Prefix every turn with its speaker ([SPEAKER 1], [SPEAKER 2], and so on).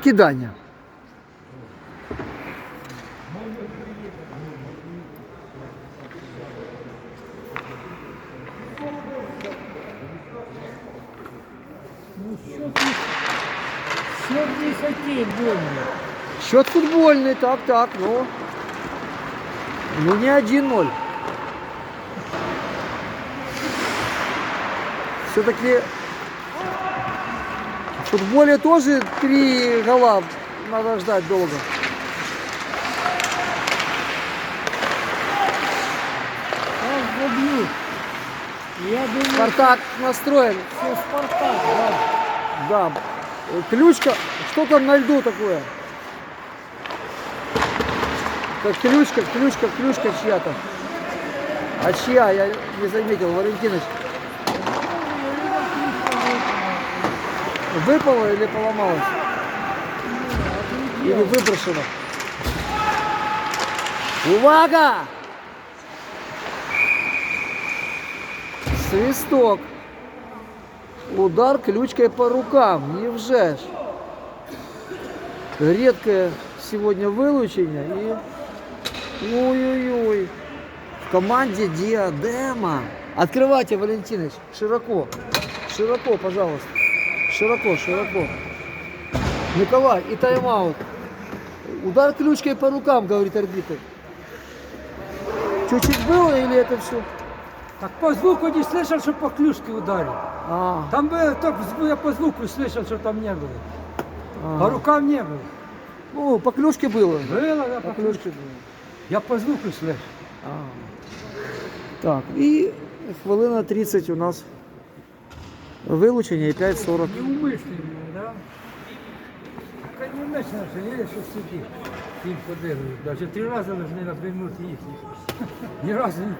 [SPEAKER 1] Вкидання.
[SPEAKER 2] Висоті больно?
[SPEAKER 1] Счет футбольный, так, так, ну. Ну не 1-0. Все-таки в футболе тоже три гола надо ждать долго.
[SPEAKER 2] Я думаю,
[SPEAKER 1] Спартак настроен.
[SPEAKER 2] це Спартак, да.
[SPEAKER 1] Да. Ключка. Что там на льду такое? Как ключка, ключка, ключка чья-то. А чья? Я не заметил, Валентинович. Выпало или поломалось? Или выброшено? Увага! Свисток. Удар ключкой по рукам. Невже ж. Редкое сегодня вылучение. И... Ой-ой-ой. В команде Диадема. Открывайте, Валентинович. Широко. Широко, пожалуйста. Широко, широко. Николай, и тайм-аут. Удар ключкой по рукам, говорит арбитр. Чуть-чуть было или это все?
[SPEAKER 2] Так по звуку не слышал, что по клюшке ударил.
[SPEAKER 1] А,
[SPEAKER 2] Там было, только зв- я по звуку слышал, что там не было.
[SPEAKER 1] а.
[SPEAKER 2] По рукам не было.
[SPEAKER 1] Ну, по клюшке было.
[SPEAKER 2] Было, да,
[SPEAKER 1] По
[SPEAKER 2] по
[SPEAKER 1] клюшке
[SPEAKER 2] клюшке.
[SPEAKER 1] было.
[SPEAKER 2] Я по звуку слышал.
[SPEAKER 1] А. Так, і хвилина 30 у нас Вилучення і 5,40.
[SPEAKER 2] Неумисленне, да? Так не умишленно, що я ще сидів. Їм три рази не розвернути їх. Ні разу не